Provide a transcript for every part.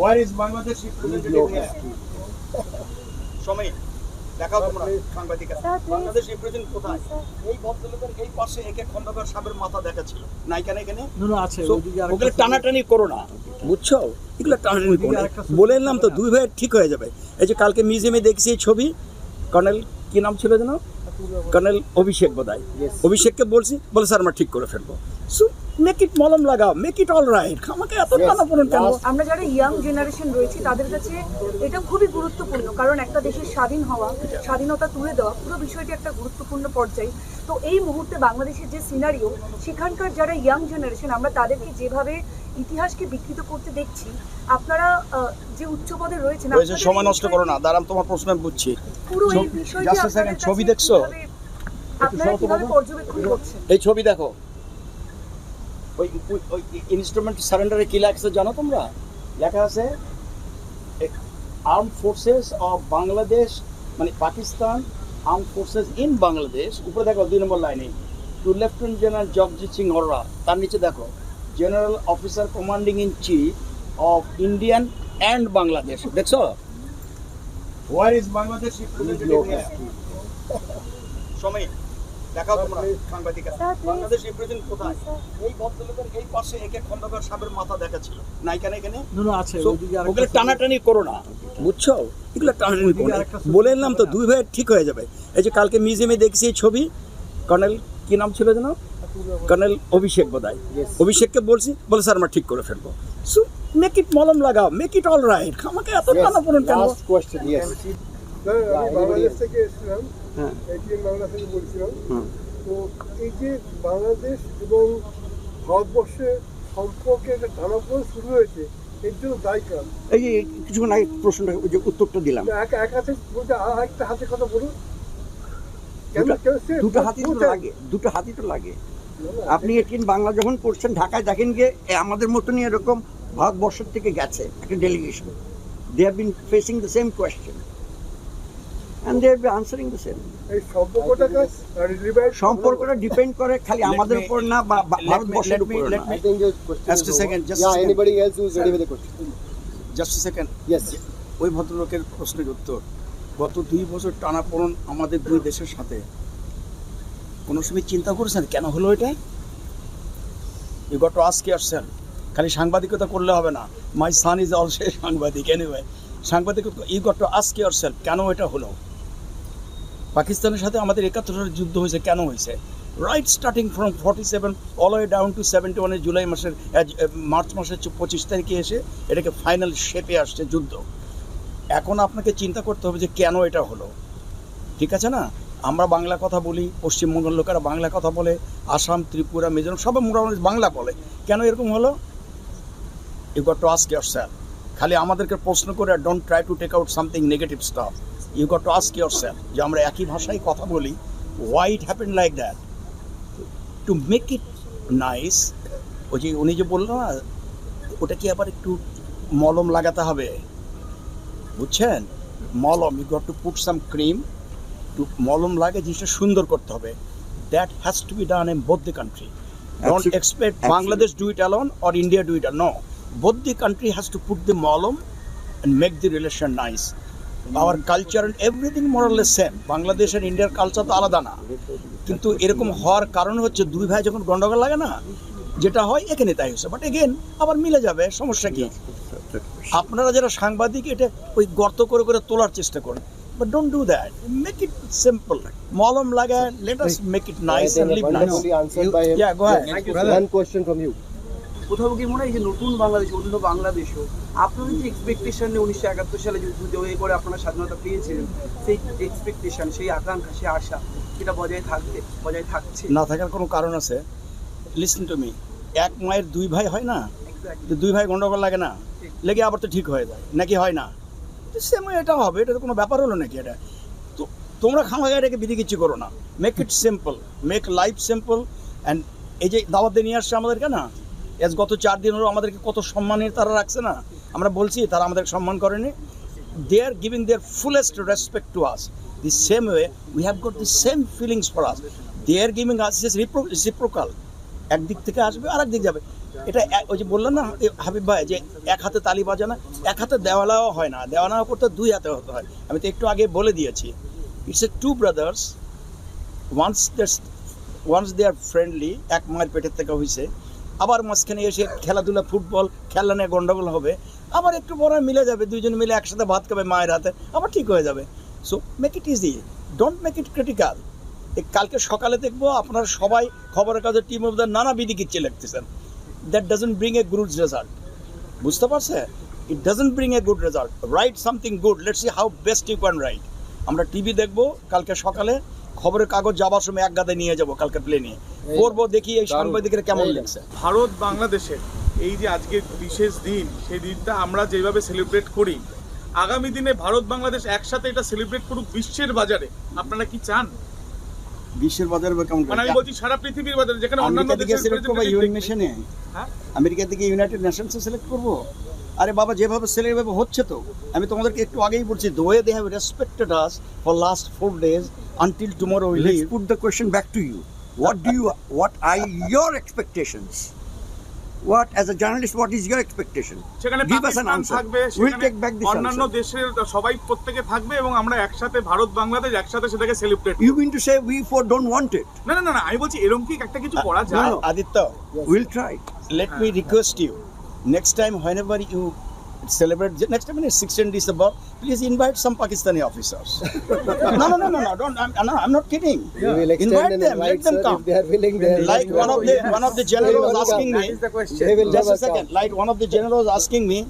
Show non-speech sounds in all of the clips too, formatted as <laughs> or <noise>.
Where is Bangladesh? representative here? সময় দেখাও তোমরা সাংবাদিকেরা Sir, বাংলাদেশ রিপ্রেজেন্ট কোথায়? এই ভদ্রলোকের এই পাশে একে খন্দকার সাহেবের মাথা দেখা ছিল না এখানে? এখানে না না আছে ওগুলো টানাটানি করো না। বুঝছ? এগুলো টানাটানি করো বলে এলাম তো দুই ভাইয়ের ঠিক হয়ে যাবে। এই যে কালকে মিউজিয়ামে দেখছি এই ছবি। কর্নেল কি নাম ছিল যেন? কর্নেল অভিষেক বোধহয়। অভিষেককে বলছি বলে স্যার আমরা ঠিক করে ফেলব। সো মেক ইট মলম লাগাও মেক ইট অল রাইট আমাকে এত টানা পড়ুন কেন? আমরা যারা ইয়াং জেনারেশন রয়েছি তাদের কাছে এটা খুবই গুরুত্বপূর্ণ কারণ একটা দেশের স্বাধীন হওয়া স্বাধীনতা তুলে দেওয়া পুরো বিষয়টি একটা গুরুত্বপূর্ণ পর্যায়ে। তো এই মুহূর্তে বাংলাদেশের যে সিনারিও সেখানকার যারা ইয়াং জেনারেশন আমরা তাদেরকে যেভাবে ইতিহাসকে বিকৃত করতে দেখছি আপনারা যে উচ্চ পদে রয়েছেন সময় নষ্ট করো না দাঁড়ান তোমার প্রশ্ন আমি বুঝছি। পুরো এই বিষয়টি ছবি দেখছ? আপনারা কীভাবে পর্যবেক্ষণ করছেন? এই ছবি দেখো। ওই ওই- ইনস্ট্রুমেন্ট সারেন্ডারে কি লাগছে জানো তোমরা? লেখা আছে আর্ম ফোর্সেস অফ বাংলাদেশ মানে Pakistan arm forces in Bangladesh উপরে দেখো দুই নম্বর লাইনে to lieutenant general Jagjit Singh Aurora তার নিচে দেখো general officer commanding in chief of Indian and Bangladesh দেখছ? হোয়ার ইজ বাংলাদেশ সময় দেখাও তোমরা সাংবাদিকেরা বাংলাদেশ রিপ্রেজেন্ট কোথায়? এই ভদ্রলোকের এই পাশে একে খন্দকার সাহেবের মাথা দেখা ছিল। না এখানে? এখানে না না আছে So, ওইদিকে আরেকটা ওগুলো টানাটানি করো না। বুঝছ? এগুলো টানাটানি করো না। বলে এলাম তো দুই ভাইয়ের ঠিক হয়ে যাবে। এই যে কালকে মিউজিয়ামে দেখছি এই ছবি। কর্নেল কি নাম ছিল যেন? কর্নেল অভিষেক বোধহয়। অভিষেককে বলছি বলে স্যার আমরা ঠিক করে ফেলব। সো মেক ইট মলম লাগাও মেক ইট অল রাইট আমাকে এত টানা পড়ুন কেন? আমি বাংলাদেশ থেকে এসেছিলাম। এটিএম বাংলা থেকে বলছিলাম। তো এই যে বাংলাদেশ এবং ভারতবর্ষের সম্পর্কে একটা শুরু হয়েছে এর জন্য দায়ী কার? এই যে কিছুক্ষণ আগে প্রশ্নটা ওই যে উত্তরটা দিলাম। এক এক হাতে বলতে আর একটা হাতে কথা বলুন। দুটো- হাতি তো লাগে দুটো হাতি তো লাগে। আপনি বাংলা যখন করছেন ঢাকায় দেখেন যে এ, আমাদের মতনই এরকম ভারতবর্ষের থেকে গেছে একটা delegation they have been facing the same question and they answering the same সম্পর্কটা ডিপেন্ড করে? খালি আমাদের উপর না বা ভারতবর্ষের উপর the question? Just second. ওই ভদ্রলোকের প্রশ্নের উত্তর। গত দুই বছর টানাপোড়ন আমাদের দুই দেশের সাথে। কোনো সময় চিন্তা করেছেন কেন হলো এটা? You got to ask yourself খালি সাংবাদিকতা করলে হবে না। মাই সান ইজ অলসো সাংবাদিক এনিওয়ে সাংবাদিকতা you got to ask yourself কেন এটা হলো? পাকিস্তানের সাথে আমাদের একাত্তর সালের যুদ্ধ হয়েছে, কেন হয়েছে? Right starting from forty seven all way down to seventy ওয়ানের জুলাই মাসের মার্চ মাসের পঁচিশ তারিখে এসে এটাকে ফাইনাল শেপে আসছে যুদ্ধ। এখন আপনাকে চিন্তা করতে হবে যে কেন এটা হলো। ঠিক আছে না? আমরা বাংলা কথা বলি, পশ্চিমবঙ্গের লোকেরা বাংলা কথা বলে, আসাম, ত্রিপুরা, মিজোরাম সবাই মোটামুটি বাংলা বলে। কেন এরকম হলো? You got to ask yourself খালি আমাদেরকে প্রশ্ন করে don't try to take out something negative stuff you got to ask yourself যে আমরা একই ভাষায় কথা বলি why it happen like that to make it nice ওই যে উনি যে বলল না ওটা কি আবার একটু মলম লাগাতে হবে? বুঝছেন? মলম you got to put some cream to মলম লাগে জিনিসটা সুন্দর করতে হবে। That has to be done in both the country don't expect Bangladesh do it alone or India do it no both the country has to put the malam and make the relation nice. Our culture and everything more or less same. Bangladesh আর ইন্ডিয়ার culture তো আলাদা না কিন্তু এরকম হওয়ার কারণ হচ্ছে দুই ভাই যখন গন্ডগোল লাগে না যেটা হয় এখানে তাই হচ্ছে বাট এগেন আবার মিলে যাবে সমস্যা কি আপনারা যারা সাংবাদিক এটা ওই গর্ত করে করে তোলার চেষ্টা করেন but don't do that make it simple মলম লাগায় let us make it nice and live nice abundantly answered by him. Yeah, go ahead. One question from you. কোথাও কি মনে হয় যে নতুন বাংলাদেশ অন্য বাংলাদেশও আপনাদের যে এক্সপেকটেশন উনিশশো একাত্তর সালে যুদ্ধ জয় করে আপনারা স্বাধীনতা পেয়েছিলেন সেই এক্সপেকটেশন সেই আকাঙ্ক্ষা সেই আশা সেটা বজায় থাকবে বজায় থাকছে। না থাকার কোনো কারণ আছে? লিসন টু মি এক মায়ের দুই ভাই হয় না? দুই ভাই গন্ডগোল লাগে না? লেগে আবার তো ঠিক হয়ে যায় নাকি হয় না? তো সেম এটা হবে এটা তো কোনো ব্যাপার হলো নাকি এটা? তো তোমরা খামাখা এটাকে বিধি কিচ্ছু করো না। Make it simple make life simple and এই যে দাওয়াত দিয়ে নিয়ে আসছে আমাদেরকে না? এস গত চার দিন হলো আমাদেরকে কত সম্মানের তারা রাখছে না? আমরা বলছি, তারা আমাদের সম্মান করেনি। They are giving their fullest respect to us the same way we have got the same feelings for us they are giving us is reciprocal একদিক থেকে আসবে আর একদিক যাবে। এটা ওই যে বললাম না হাবিব ভাই, যে এক হাতে তালি বাজে না, এক হাতে দেওয়ালাও হয় না। দেওয়ালা করতে দুই হাতে হতে হয়। আমি তো একটু আগে বলে দিয়েছি। It's a two brothers once once they are friendly এক মায়ের পেটের থেকে হয়েছে আবার মাঝখানে এসে খেলাধুলা, ফুটবল খেলা নিয়ে গন্ডগোল হবে। আবার একটু পরে মিলে যাবে, দুইজন মিলে একসাথে ভাত খাবে মায়ের হাতে, আবার ঠিক হয়ে যাবে। So make it easy don't make it critical কালকে সকালে দেখব আপনারা সবাই খবরের কাগজে টিম অফ দ্য নানা বিধি কিচ্ছে লিখতেছেন। That doesn't bring a good result বুঝতে পারছে? It doesn't bring a good result right something good let's see how best you can right আমরা টিভি দেখব কালকে সকালে। খবরের কাগজ যাবার সময় এক গাদে নিয়ে যাব কালকে প্লেনে পড়ব দেখি এই সাংবাদিকের কেমন লাগছে। ভারত বাংলাদেশের এই যে আজকে বিশেষ দিন সেই দিনটা আমরা যেভাবে সেলিব্রেট করি আগামী দিনে ভারত বাংলাদেশ একসাথে এটা সেলিব্রেট করুক বিশ্বের বাজারে। আপনারা কি চান? বিশ্বের বাজারে বা কেমন মানে আমি বলছি সারা পৃথিবীর বাজারে যেখানে অন্যান্য আমেরিকা সিলেক্ট করব ইউএন representative হ্যাঁ? আমেরিকা থেকে ইউনাইটেড নেশনসে সিলেক্ট করব আরে বাবা যেভাবে সেলিব্রেট হচ্ছে তো আমি তোমাদেরকে একটু আগেই বলছি respected us for last four days until tomorrow we Let's leave put the question back to you. What do you, what are your expectations? What, as a journalist, what is your expectation? সেখানে Give us an answer. থাকবে We'll take back this অন্যান্য answer. দেশের সবাই প্রত্যেকে থাকবে এবং আমরা একসাথে ভারত বাংলাদেশ একসাথে সেটাকে celebrate You mean to say we four don't want it? না না না না আমি বলছি এরকম কি একটা কিছু করা no, যায় no. Aditya We'll try. let me request you next time whenever you celebrate. Next time is 16 december please invite some pakistani officers. <laughs> No no no no no don't I'm, no, I'm not kidding. Extend invite them let them sir, come. they are willing. They are like one of the come. one of the general was asking me They will just a second come. like one of the general was asking me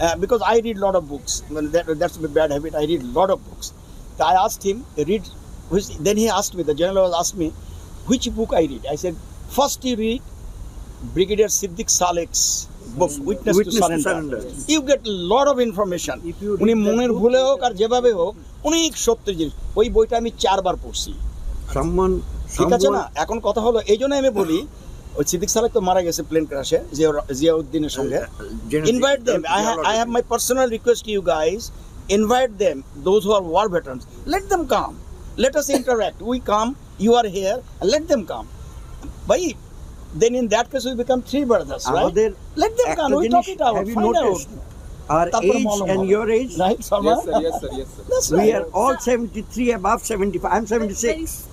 uh, because i read lot of books. Well, that, that's a bad habit. I read lot of books. So i asked him read which, then he asked me the general was asked me which book i read? I said first you read brigadier siddiq salek's of information If you read উনি মনের ভুলে হোক আর যেভাবে হোক অনেক সত্য জিনিস ওই বইটা আমি চারবার পড়ছি ঠিক আছে না এখন কথা হলো এই জন্য আমি বলি ওই সিদ্দিক সালেক তো মারা গেছে প্লেন ক্রাশে জিয়াউদ্দিনের সঙ্গে General- invite them I, ha- I have my personal request to you guys invite them those who are war veterans let them come let us interact we come you are here then in that case we become three brothers, right? Other Let them come, we talk it out, have you find noticed? out. Our age and your age, right, Yes, sir, yes, sir, yes, sir. we are all 73, above 75. I'm 76.